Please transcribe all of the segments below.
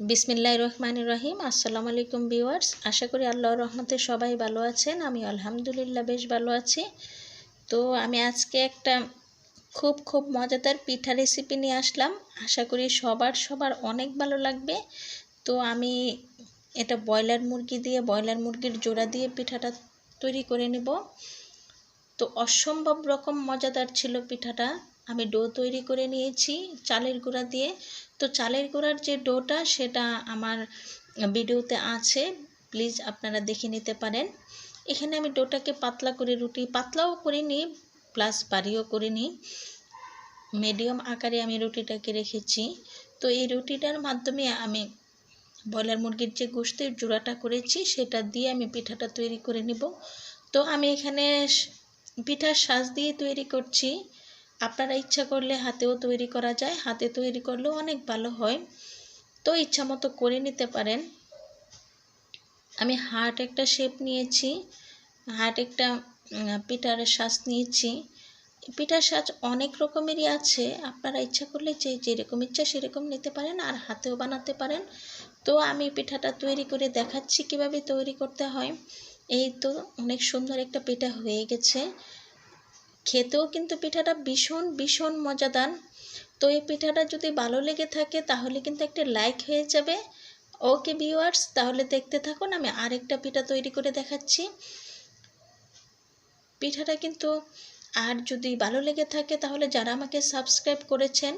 বিসমিল্লাহ রহমান রহিম। আসসালামু আলাইকুম ভিউয়ার্স। আশা করি আল্লাহর রহমতে সবাই ভালো আছেন। আমি আলহামদুলিল্লাহ বেশ ভালো আছি। তো আমি আজকে একটা খুব খুব মজাদার পিঠা রেসিপি নিয়ে আসলাম। আশা করি সবার সবার অনেক ভালো লাগবে। তো আমি এটা ব্রয়লার মুরগি দিয়ে, ব্রয়লার মুরগির জোড়া দিয়ে পিঠাটা তৈরি করে নেব। তো অসম্ভব রকম মজাদার ছিল পিঠাটা। আমি ডো তৈরি করে নিয়েছি চালের গুঁড়া দিয়ে। তো চালের গুঁড়ার যে ডোটা সেটা আমার ভিডিওতে আছে প্লিজ আপনারা দেখে নিতে পারেন। এখানে আমি ডোটাকে পাতলা করে রুটি, পাতলাও করে নিই প্লাস বাড়িও করে নিই মিডিয়াম আকারে আমি রুটিটাকে রেখেছি। তো এই রুটিটার মাধ্যমে আমি ব্রয়লার মুরগির যে গোস্তের জোড়াটা করেছি, সেটা দিয়ে আমি পিঠাটা তৈরি করে নিব। তো আমি এখানে পিঠার সাজ দিয়ে তৈরি করছি। আপনারা ইচ্ছা করলে হাতেও তৈরি করা যায়, হাতে তৈরি করলেও অনেক ভালো হয়। তো ইচ্ছা মতো করে নিতে পারেন। আমি হার্ট একটা শেপ নিয়েছি হার্ট একটা পিঠার শ্বাস নিয়েছি। পিঠার সাজ অনেক রকমেরই আছে, আপনারা ইচ্ছা করলে যে, যেরকম ইচ্ছা সেরকম নিতে পারেন আর হাতেও বানাতে পারেন। তো আমি পিঠাটা তৈরি করে দেখাচ্ছি কীভাবে তৈরি করতে হয়। এই তো অনেক সুন্দর একটা পিঠা হয়ে গেছে। খেতেও কিন্তু পিঠাটা ভীষণ ভীষণ মজাদার। তো এই পিঠাটা যদি ভালো লেগে থাকে, তাহলে কিন্তু একটা লাইক হয়ে যাবে। ওকে ভিউয়ার্স তাহলে দেখতে থাকুন, আমি আরেকটা পিঠা তৈরি করে দেখাচ্ছি। পিঠাটা কিন্তু আর যদি ভালো লেগে থাকে, তাহলে যারা আমাকে সাবস্ক্রাইব করেছেন,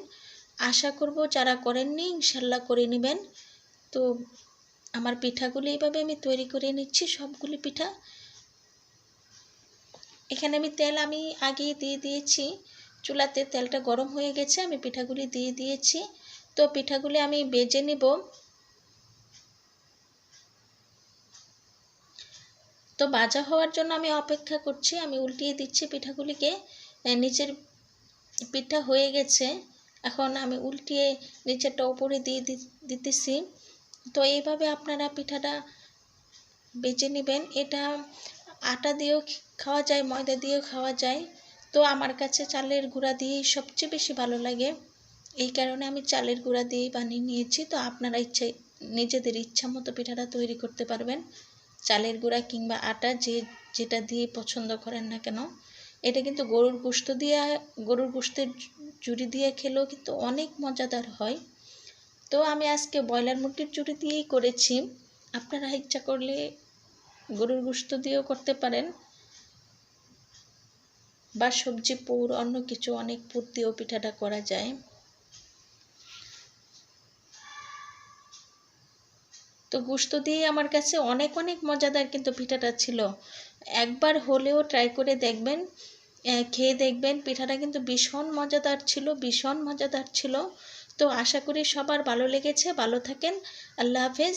আশা করব যারা করেননি, ইনশাল্লাহ করে নেবেন। তো আমার পিঠাগুলি এইভাবে আমি তৈরি করে নিচ্ছি, সবগুলি পিঠা। এখানে আমি তেল আমি আগেই দিয়ে দিয়েছি। চুলাতে তেলটা গরম হয়ে গেছে, আমি পিঠাগুলি দিয়ে দিয়েছি। তো পিঠাগুলি আমি বেজে নিব। তো বাজা হওয়ার জন্য আমি অপেক্ষা করছি, আমি উল্টিয়ে দিচ্ছি পিঠাগুলিকে। নিচের পিঠা হয়ে গেছে, এখন আমি উল্টিয়ে নিচেরটা ওপরে দিয়ে দিতেছি। তো এইভাবে আপনারা পিঠাটা বেজে নেবেন। এটা আটা দিয়েও খাওয়া যায়, ময়দা দিয়েও খাওয়া যায়। তো আমার কাছে চালের গুঁড়া দিয়েই সবচেয়ে বেশি ভালো লাগে। এই কারণে আমি চালের গুঁড়া দিয়েই বানিয়ে নিয়েছি। তো আপনারা ইচ্ছা, নিজেদের ইচ্ছা মতো পিঠাটা তৈরি করতে পারবেন। চালের গুঁড়া কিংবা আটা যে, যেটা দিয়ে পছন্দ করেন না কেন, এটা কিন্তু গরুর গোস্ত দিয়ে, গরুর গোস্তের জুড়ি দিয়ে খেলেও কিন্তু অনেক মজাদার হয়। তো আমি আজকে ব্রয়লার মুরগির জুড়ি দিয়েই করেছি। আপনারা ইচ্ছা করলে গরুর গোস্ত দিয়েও করতে পারেন বা সবজি, পুর, অন্য কিছু অনেক পুর দিয়েও পিঠাটা করা যায়। তো গোস্ত দিয়ে আমার কাছে অনেক অনেক মজাদার কিন্তু পিঠাটা ছিল। একবার হলেও ট্রাই করে দেখবেন খেয়ে দেখবেন, পিঠাটা কিন্তু ভীষণ মজাদার ছিল, ভীষণ মজাদার ছিল। তো আশা করি সবার ভালো লেগেছে, ভালো থাকেন, আল্লাহ হাফেজ।